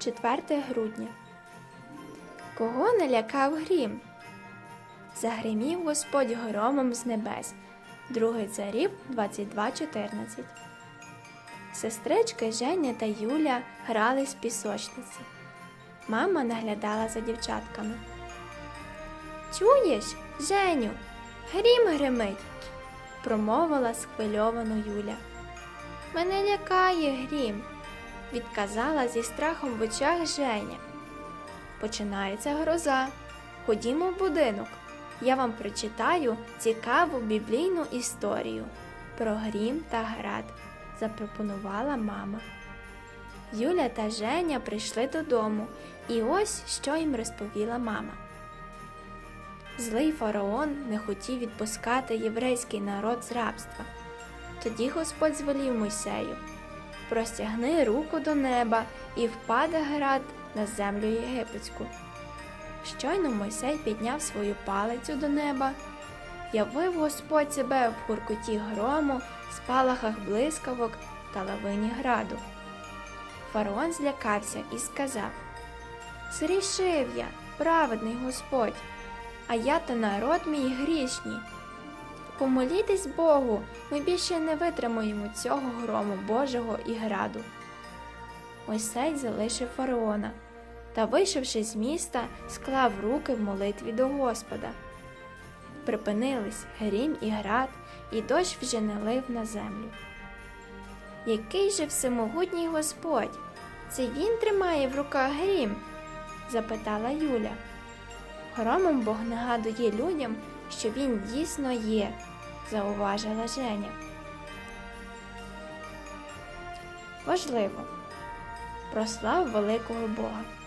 4 грудня. Кого не лякав грім? Загримів Господь громом з небес. Другий царів 22.14. Сестрички Женя та Юля грали з пісочниці. Мама наглядала за дівчатками. Чуєш, Женю, грім гримить, промовила схвильовано Юля. Мене лякає грім, відказала зі страхом в очах Женя. Починається гроза. Ходімо в будинок. Я вам прочитаю цікаву біблійну історію про грім та град, запропонувала мама. Юля та Женя прийшли додому, і ось що їм розповіла мама. Злий фараон не хотів відпускати єврейський народ з рабства. Тоді Господь звелів Мойсею простягни руку до неба і впаде град на землю єгипетську. Щойно Мойсей підняв свою палицю до неба, явив Господь себе в гуркоті грому, спалахах блискавок та лавині граду. Фараон злякався і сказав: Зрішив я, праведний Господь, а я та народ мій грішні. Помолітесь Богу, ми більше не витримуємо цього грому Божого і граду. Мойсей залишив фараона та, вийшовши з міста, склав руки в молитві до Господа. Припинились грім і град, і дощ вже не лив на землю. Який же всемогутній Господь? Це він тримає в руках грім? запитала Юля. Громом Бог нагадує людям, що він дійсно є, зауважила Женя. Важливо прослав великого Бога.